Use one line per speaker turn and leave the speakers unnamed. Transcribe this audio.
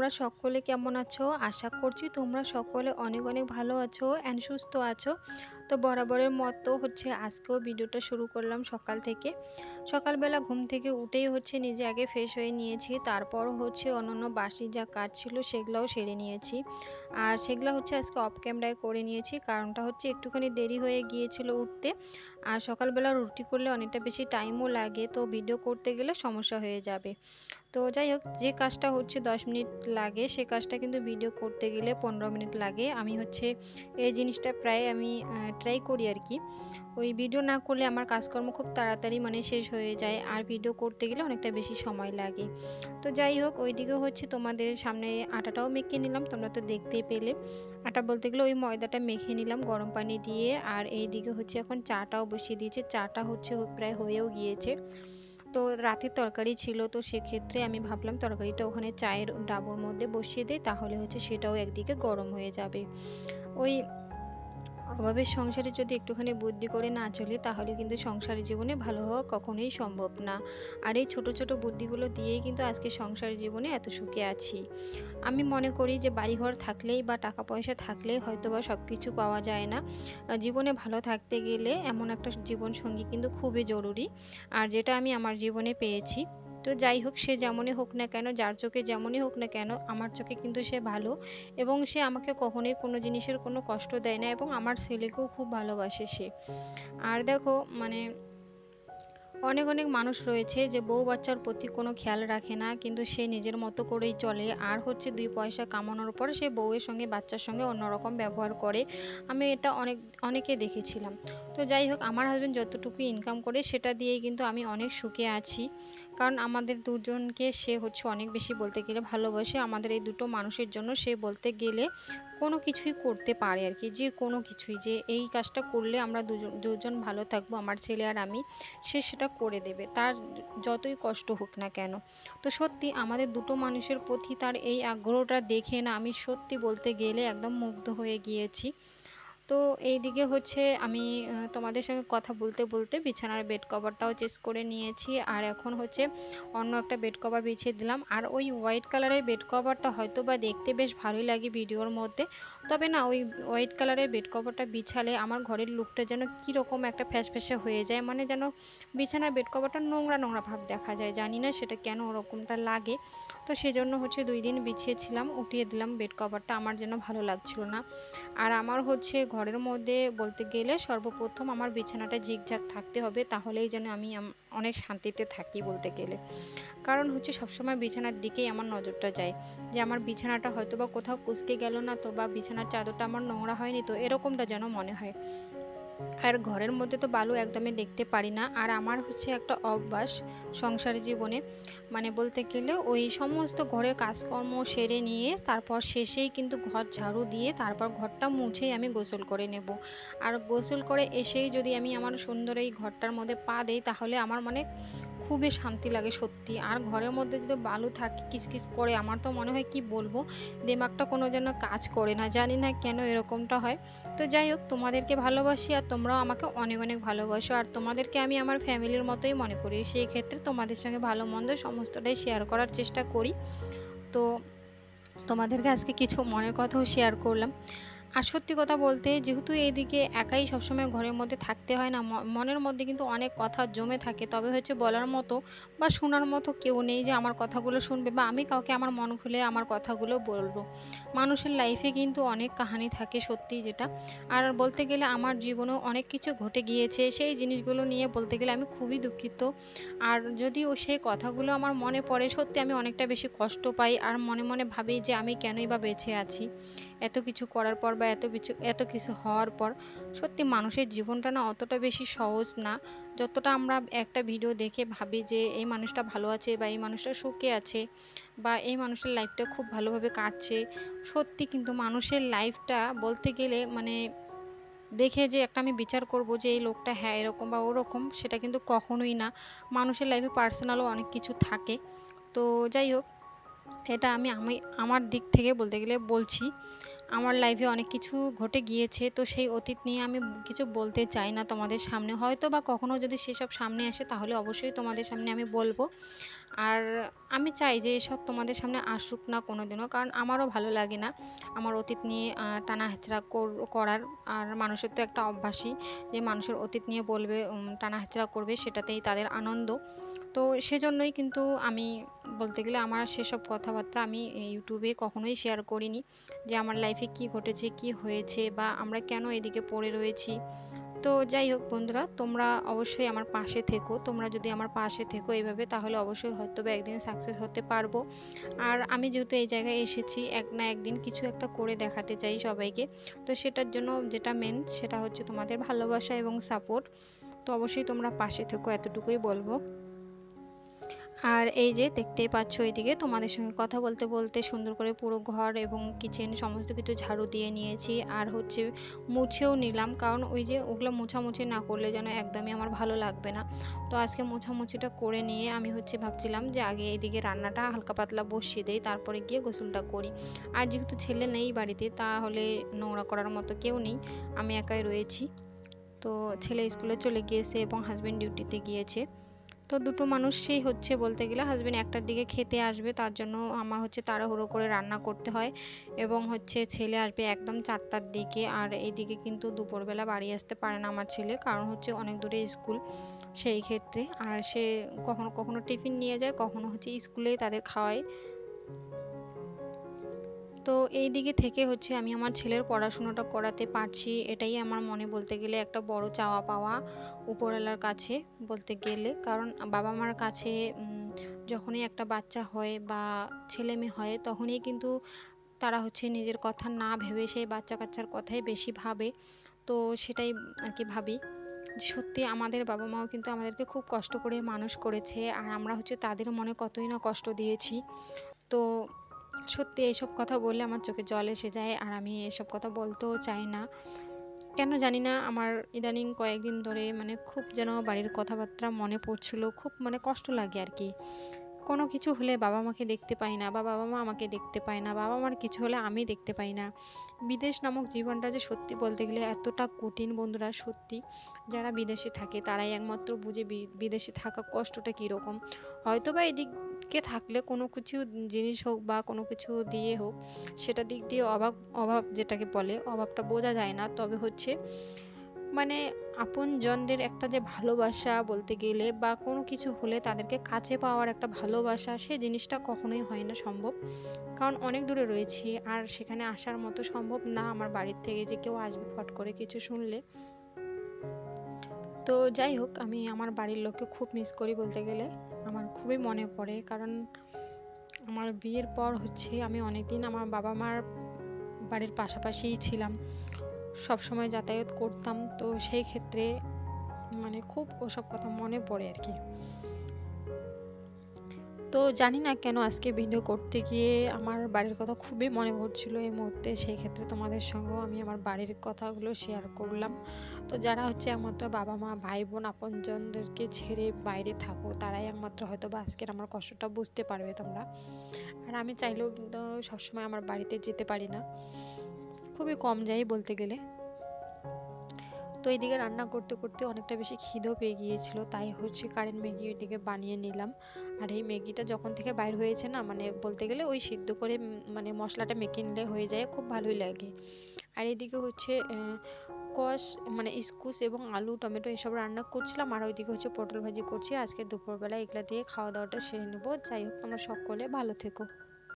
তোমরা সকলে কেমন আছো? আশা করছি তোমরা সকলে অনেক অনেক ভালো আছো অ্যান্ড সুস্থ আছো। তো বরাবরের মতো হচ্ছে আজকেও ভিডিওটা শুরু করলাম সকাল থেকে। সকালবেলা ঘুম থেকে উঠেই হচ্ছে নিজে আগে ফ্রেশ হয়ে নিয়েছি, তারপর হচ্ছে অন্যান্য বাসি যা কাজ ছিল সেগুলোও সেরে নিয়েছি। আর সেগুলো হচ্ছে আজকে অফ ক্যামেরায় করে নিয়েছি, কারণটা হচ্ছে একটুখানি দেরি হয়ে গিয়েছিল উঠতে। আর সকালবেলা রুটি করলে অনেকটা বেশি টাইমও লাগে, তো ভিডিও করতে গেলে সমস্যা হয়ে যাবে। তো যাই হোক, যে কাজটা হচ্ছে দশ মিনিট লাগে, সে কাজটা কিন্তু ভিডিও করতে গেলে পনেরো মিনিট লাগে। আমি হচ্ছে এই জিনিসটা প্রায় আমি ট্রাই করি আর কি ওই ভিডিও না করলে আমার কাজকর্ম খুব তাড়াতাড়ি মানে শেষ হয়ে যায়, আর ভিডিও করতে গেলে অনেকটা বেশি সময় লাগে। তো যাই হোক, ওইদিকে হচ্ছে তোমাদের সামনে আটাটাও মেখে নিলাম, তোমরা তো দেখতেই পেলে। আটা বলতে গেলে ওই ময়দাটা মেখে নিলাম গরম পানি দিয়ে, আর এই দিকে হচ্ছে এখন চাটাও বসিয়ে দিয়েছে। চাটা হচ্ছে প্রায় হয়েও গিয়েছে। তো রাতের তরকারি ছিল, তো সেক্ষেত্রে আমি ভাবলাম তরকারিটা ওখানে চায়ের ডাবর মধ্যে বসিয়ে দিই, তাহলে হচ্ছে সেটাও একদিকে গরম হয়ে যাবে। ওই অভাবের সংসারে যদি একটুখানি বুদ্ধি করে না চলে, তাহলে কিন্তু সংসারের জীবনে ভালো হওয়া কখনোই সম্ভব না। আর এই ছোট ছোট বুদ্ধিগুলো দিয়েই কিন্তু আজকে সংসারের জীবনে এত সুখে আছি। আমি মনে করি যে বাড়িঘর থাকলেই বা টাকা পয়সা থাকলেই হয়তো বা সব কিছু পাওয়া যায় না। জীবনে ভালো থাকতে গেলে এমন একটা জীবনসঙ্গী কিন্তু খুবই জরুরি। আর যেটা আমি আমার জীবনে পেয়েছি তো যাই হোক, সে যেমনই হোক না কেন, যার চোখে যেমনই হোক না কেন, আমার চোখে কিন্তু সে ভালো এবং সে আমাকে কখনোই কোনো জিনিসের কোনো কষ্ট দেয় না এবং আমার ছেলেকেও খুব ভালোবাসে সে। আর দেখো মানে অনেক অনেক মানুষ রয়েছে যে বউ বাচ্চার প্রতি কোনো খেয়াল রাখে না, কিন্তু সে নিজের মতো করেই চলে। আর হচ্ছে দুই পয়সা কামানোর পর সে বউয়ের সঙ্গে, বাচ্চার সঙ্গে অন্যরকম ব্যবহার করে। আমি এটা অনেক, অনেকে দেখেছিলাম। তো যাই হোক, আমার হাজব্যান্ড যতটুকু ইনকাম করে, সেটা দিয়েই কিন্তু আমি অনেক সুখে আছি। কারণ আমাদের দুজনকে সে হচ্ছে অনেক বেশি বলতে গেলে ভালোবাসে। আমাদের এই দুটো মানুষের জন্য সে বলতে গেলে কোনো কিছুই করতে পারে আর কি যে কোনো কিছুই। যে এই কাজটা করলে আমরা দুজন দুজন ভালো থাকব, আমার ছেলে আর আমি, সে সেটা করে দেবে। তার যতই কষ্ট হোক না কেন। তো সত্যি আমাদের দুটো মানুষের প্রতি তার এই আগ্রহটা দেখে না আমি সত্যি বলতে গেলে একদম মুগ্ধ হয়ে গিয়েছি। তো এই দিকে হচ্ছে আমি তোমাদের সঙ্গে কথা বলতে বলতে বিছানার বেড কভারটাও চেস করে নিয়েছি। আর এখন হচ্ছে অন্য একটা বেড কভার বিছিয়ে দিলাম। আর ওই হোয়াইট কালারের বেড কভারটা হয়তো বা দেখতে বেশ ভালোই লাগে ভিডিওর মধ্যে। তবে না, ওই হোয়াইট কালারের বেড কভারটা বিছালে আমার ঘরের লুকটা যেন কীরকম একটা ফ্যাসফ্যাসে হয়ে যায়। মানে যেন বিছানার বেড কভারটা নোংরা নোংরা ভাব দেখা যায়। জানি না সেটা কেন ওরকমটা লাগে। তো সেজন্য হচ্ছে দুই দিন বিছিয়েছিলাম, উঠিয়ে দিলাম বেড কভারটা আমার যেন ভালো লাগছিল না। আর আমার হচ্ছে ঘরের মধ্যে বলতে গেলে সর্বপ্রথম আমার বিছানাটা ঝিকঝাক থাকতে হবে, তাহলেই যেন আমি অনেক শান্তিতে থাকি বলতে গেলে। কারণ হচ্ছে সবসময় বিছানার দিকেই আমার নজরটা যায়। যে আমার বিছানাটা হয়তো বা কোথাও কুচকে গেল না তো বা বিছানার চাদরটা আমার নোংরা হয়নি তো এরকমটা যেন মনে হয়। আর ঘরের মধ্যে তো বালু একদমই দেখতে পারি না। আর আমার হচ্ছে একটা অভ্যাস সংসার জীবনে। মানে বলতে গেলে ওই সমস্ত ঘরের কাজকর্ম সেরে নিয়ে তারপর শেষেই কিন্তু ঘর ঝাড়ু দিয়ে তারপর ঘরটা মুছেই আমি গোসল করে নেব। আর গোসল করে এসেই যদি আমি আমার সুন্দর এই ঘরটার মধ্যে পা দিই তাহলে আমার মানে খুবই শান্তি লাগে সত্যি। আর ঘরের মধ্যে যদি বালু থাকে কিসকিস করে, আমার তো মনে হয় কি বলব, দিমাগটা কোনো যেন কাজ করে না, জানি না কেন এরকমটা হয়। তো যাই হোক, তোমাদেরকে ভালোবাসি আর তোমরাও আমাকে অনেক অনেক ভালোবাসো। আর তোমাদেরকে আমি আমার ফ্যামিলির মতোই মনে করি, সেই ক্ষেত্রে তোমাদের সঙ্গে ভালো মন্দ সমস্তটাই শেয়ার করার চেষ্টা করি। তো তোমাদেরকে আজকে কিছু মনের কথাও শেয়ার করলাম। আর সত্যি কথা বলতে, যেহেতু এইদিকে একাই সবসময় ঘরের মধ্যে থাকতে হয় না মনের মধ্যে কিন্তু অনেক কথা জমে থাকে। তবে হচ্ছে বলার মতো বা শোনার মতো কেউ নেই যে আমার কথাগুলো শুনবে বা আমি কাউকে আমার মন খুলে আমার কথাগুলো বলব। মানুষের লাইফে কিন্তু অনেক কাহানি থাকে সত্যি যেটা। আর বলতে গেলে আমার জীবনেও অনেক কিছু ঘটে গিয়েছে, সেই জিনিসগুলো নিয়ে বলতে গেলে আমি খুবই দুঃখিত। আর যদিও সেই কথাগুলো আমার মনে পড়ে, সত্যি আমি অনেকটা বেশি কষ্ট পাই আর মনে মনে ভাবি যে আমি কেনই বা বেঁচে আছি। এত কিছু করার পর বা এত কিছু এত কিছু হওয়ার পর সত্যি মানুষের জীবনটা না অতটা বেশি সহজ না। যতটা আমরা একটা ভিডিও দেখে ভাবি যে এই মানুষটা ভালো আছে বা এই মানুষটা সুখে আছে বা এই মানুষের লাইফটা খুব ভালোভাবে কাটছে, সত্যি কিন্তু মানুষের লাইফটা বলতে গেলে মানে দেখে যে একটা আমি বিচার করব যে এই লোকটা হ্যাঁ এরকম বা ওরকম, সেটা কিন্তু কখনোই না। মানুষের লাইফে পার্সোনালও অনেক কিছু থাকে। তো যাই হোক, এটা আমি আমি আমার দিক থেকে বলতে গেলে বলছি। আমার লাইফে অনেক কিছু ঘটে গিয়েছে, তো সেই অতীত নিয়ে আমি কিছু বলতে চাই না তোমাদের সামনে। হয়তো বা কখনও যদি সেসব সামনে আসে, তাহলে অবশ্যই তোমাদের সামনে আমি বলব। আর আমি চাই যে এসব তোমাদের সামনে আসুক না কোনো দিনও কারণ আমারও ভালো লাগে না আমার অতীত নিয়ে টানা হেঁচড়া করার। আর মানুষের তো একটা অভ্যাসই যে মানুষের অতীত নিয়ে বলবে টানা হেঁচড়া করবে, সেটাতেই তাদের আনন্দ। তো সেজন্যই কিন্তু আমি বলতে গেলে আমার সেসব কথাবার্তা আমি ইউটিউবে কখনোই শেয়ার করিনি যে আমার লাইফে কি ঘটেছে, কি হয়েছে বা আমরা কেন এদিকে পড়ে রয়েছি। তো যাই হোক বন্ধুরা, তোমরা অবশ্যই আমার পাশে থেকো। তোমরা যদি আমার পাশে থেকো এইভাবে, তাহলে অবশ্যই হয়তো বা একদিন সাকসেস হতে পারব। আর আমি যেহেতু এই জায়গায় এসেছি, এক না একদিন কিছু একটা করে দেখাতে চাই সবাইকে। তো সেটার জন্য যেটা মেন সেটা হচ্ছে তোমাদের ভালোবাসা এবং সাপোর্ট তো অবশ্যই তোমরা পাশে থেকো, এতটুকুই বলব। আর এই যে দেখতেই পাচ্ছ এইদিকে তোমাদের সঙ্গে কথা বলতে বলতে সুন্দর করে পুরো ঘর এবং কিচেন সমস্ত কিছু ঝাড়ু দিয়ে নিয়েছি। আর হচ্ছে মুছেও নিলাম কারণ ওই যে ওগুলো মোছামুছি না করলে যেন একদমই আমার ভালো লাগবে না। তো আজকে মোছামুছিটা করে নিয়ে আমি হচ্ছে ভাবছিলাম যে আগে এইদিকে রান্নাটা হালকা পাতলা বসিয়ে দেই, তারপরে গিয়ে গোসলটা করি। আর যেহেতু ছেলে নেই বাড়িতে তাহলে নোংরা করার মতো কেউ নেই, আমি একাই রয়েছি। তো ছেলে স্কুলে চলে গিয়েছে এবং হাজব্যান্ড ডিউটিতে গিয়েছে। তো দুটো মানুষই হচ্ছে বলতে গেলে হাজব্যান্ড একটার দিকে খেতে আসবে, তার জন্য আমার হচ্ছে তাড়াহুড়ো করে রান্না করতে হয় এবং হচ্ছে ছেলে আসবে একদম চারটার দিকে আর এইদিকে কিন্তু দুপুরবেলা বাড়ি আসতে পারে না আমার ছেলে কারণ হচ্ছে অনেক দূরে স্কুল সেই ক্ষেত্রে। আর সে কখনো কখনো টিফিন নিয়ে যায়, কখনো হচ্ছে স্কুলেই তাদের খাওয়ায়। তো এই দিকে থেকে হচ্ছে আমি আমার ছেলের পড়াশুনোটা করাতে পারছি। এটাই আমার মনে বলতে গেলে একটা বড় চাওয়া পাওয়া উপরওয়ালার কাছে বলতে গেলে। কারণ বাবা মার কাছে যখনই একটা বাচ্চা হয় বা ছেলে মেয়ে হয়, তখনই কিন্তু তারা হচ্ছে নিজের কথা না ভেবে সেই বাচ্চা কাচ্চার কথাই বেশি ভাবে। তো সেটাই আর কি ভাবি। সত্যি আমাদের বাবা মাও কিন্তু আমাদেরকে খুব কষ্ট করে মানুষ করেছে। আর আমরা হচ্ছে তাদের মনে কতই না কষ্ট দিয়েছি। তো সত্যি এইসব কথা বললে আমার চোখে জল এসে যায় আর আমি এসব কথা বলতেও চাই না। কেন জানি না, আমার ইদানিং কয়েকদিন ধরে মানে খুব যেন বাড়ির কথাবার্তা মনে পড়ছিল, খুব মানে কষ্ট লাগে আর কি। কোনো কিছু হলে বাবা মাকে দেখতে পাই না বা বাবা মা আমাকে দেখতে পায় না বাবা মার কিছু হলে আমি দেখতে পাই না। বিদেশ নামক জীবনটা যে সত্যি বলতে গেলে এতটা কঠিন বন্ধুরা, সত্যি যারা বিদেশে থাকে তারাই একমাত্র বুঝে বিদেশে থাকা কষ্টটা কীরকম। হয়তো বা এদিক টিকে থাকলে কোনো কিছু জিনিস হোক বা কোনো কিছু দিয়ে হোক, সেটা দিক দিয়ে অভাব অভাব যেটাকে বলে, অভাবটা বোঝা যায় না। তবে হচ্ছে মানে আপনজনদের একটা যে ভালোবাসা বলতে গেলে বা কোনো কিছু হলে তাদেরকে কাছে পাওয়ার একটা ভালোবাসা, সে জিনিসটা কখনোই হয় না সম্ভব। কারণ অনেক দূরে রয়েছি আর সেখানে আসার মতো সম্ভব না আমার বাড়ির থেকে যে কেউ আসবে ফট করে কিছু শুনলে। তো যাই হোক, আমি আমার বাড়ির লোককে খুব মিস করি বলতে গেলে। আমার খুবই মনে পড়ে কারণ আমার বিয়ের পর হচ্ছে আমি অনেক দিন আমার বাবা মার বাড়ির পাশাপাশিই ছিলাম। সব সময় যাতায়াত করতাম, তো সেই ক্ষেত্রে মানে খুব ওসব কথা মনে পড়ে আর কি। তো জানি না কেন আজকে ভিডিও করতে গিয়ে আমার বাড়ির কথা খুবই মনে পড়ছিল এই মুহূর্তে, সেই ক্ষেত্রে তোমাদের সঙ্গেও আমি আমার বাড়ির কথাগুলো শেয়ার করলাম। তো যারা হচ্ছে একমাত্র বাবা মা ভাই বোন আপনজনদেরকে ছেড়ে বাইরে থাকো, তারাই একমাত্র হয়তো বা আজকের আমার কষ্টটা বুঝতে পারবে তোমরা। আর আমি চাইলেও কিন্তু সবসময় আমার বাড়িতে যেতে পারি না। খুবই কম যাই বলতে গেলে। তো এইদিকে রান্না করতে করতে অনেকটা বেশি খিদেও পেয়ে গিয়েছিল, তাই হচ্ছে কারেন্ট ম্যাগি ওইদিকে বানিয়ে নিলাম। আর এই ম্যাগিটা যখন থেকে বাইর হয়েছে না মানে বলতে গেলে ওই সিদ্ধ করে মানে মশলাটা মেখে নিলে হয়ে যায়, খুব ভালোই লাগে। আর এদিকে হচ্ছে কষ মানে স্কুস এবং আলু, টমেটো এসব রান্না করছিলাম, আর ওইদিকে হচ্ছে পটল ভাজি করছি। আজকে দুপুরবেলা এগুলা দিয়ে খাওয়া দাওয়াটা সেরে নেব। যাই হোক, তোমরা সকলে ভালো থেকো।